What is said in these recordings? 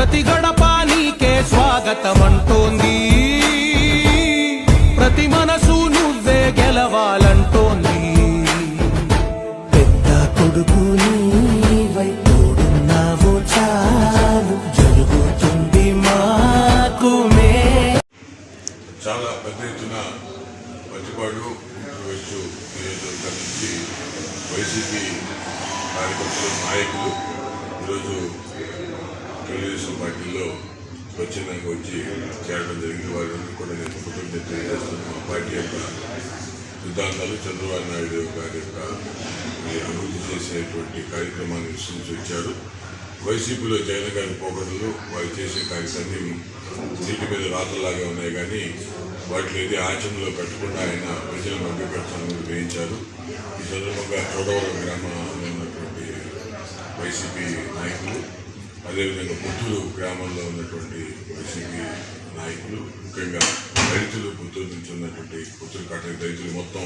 ప్రతి గడప నీకే స్వాగతమంటోంది. ప్రతి మనసు నువ్వే గెలవాలంటోంది. పెద్ద కొడుకు నీవై తోడున్నావు చాలు. జరుగుతుంది మాకు మే చాలా పెద్ద ఎత్తున పత్తిపాడు గుంటూరు వెస్ట్ నియోజకవర్గం నుంచి వైసీపీ కార్యకర్తలు నాయకులు ఈరోజు తెలుగుదేశం పార్టీలో స్వచ్ఛందంగా వచ్చి చేరడం జరిగింది. వారందరూ కూడా నేను కృతజ్ఞత తెలియజేస్తున్నాను. మా పార్టీ యొక్క సిద్ధాంతాలు చంద్రబాబు నాయుడు గారి యొక్క అభివృద్ధి చేసేటువంటి కార్యక్రమాన్ని విశ్వసించి వచ్చారు. వైసీపీలో జగన్ గారి పోకడలు వారు చేసే కార్యక్రమం నీటి మీద రాతల్లాగా ఉన్నాయి. కానీ వాటిని ఏది ఆచరణలో పెట్టకుండా ఆయన ప్రజలను మభ్యపెట్టాలని వేయించారు. ఈ సందర్భంగా చోడవరం గ్రామంలో ఉన్నటువంటి వైసీపీ నాయకులు అదేవిధంగా పుత్తూరు గ్రామంలో ఉన్నటువంటి వైసీపీ నాయకులు ముఖ్యంగా రైతులు పుత్తూరు నుంచి ఉన్నటువంటి పుత్తూరు కాటన్ రైతులు మొత్తం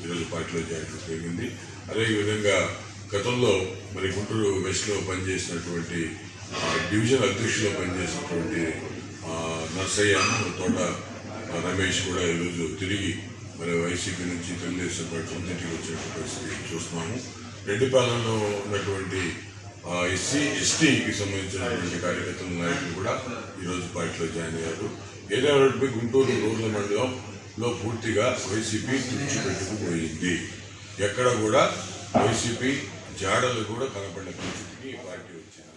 ఈరోజు పార్టీలో చేరడం జరిగింది. అదేవిధంగా గతంలో మరి గుంటూరు వెస్ట్లో పనిచేసినటువంటి డివిజన్ అధ్యక్షులు పనిచేసినటువంటి ఆ, నర్సయ్య తోట రమేష్ కూడా ఈరోజు తిరిగి మరి వైసీపీ నుంచి తెలుగుదేశం పార్టీ సొంతింటికి వచ్చినటువంటి పరిస్థితి చూస్తున్నాము. రెడ్డిపాలెంలో ఉన్నటువంటి ఎస్సీ ఎస్టీకి సంబంధించినటువంటి కార్యకర్తల నాయకులు కూడా ఈరోజు పార్టీలో జాయిన్ అయ్యారు. ఏదైనా గుంటూరు రూరల్ మండలంలో పూర్తిగా వైసీపీ తుడిచిపెట్టుకుపోయింది ఎక్కడ కూడా వైసీపీ జాడలు కూడా కనపడిన పరిస్థితికి ఈ పార్టీ వచ్చింది.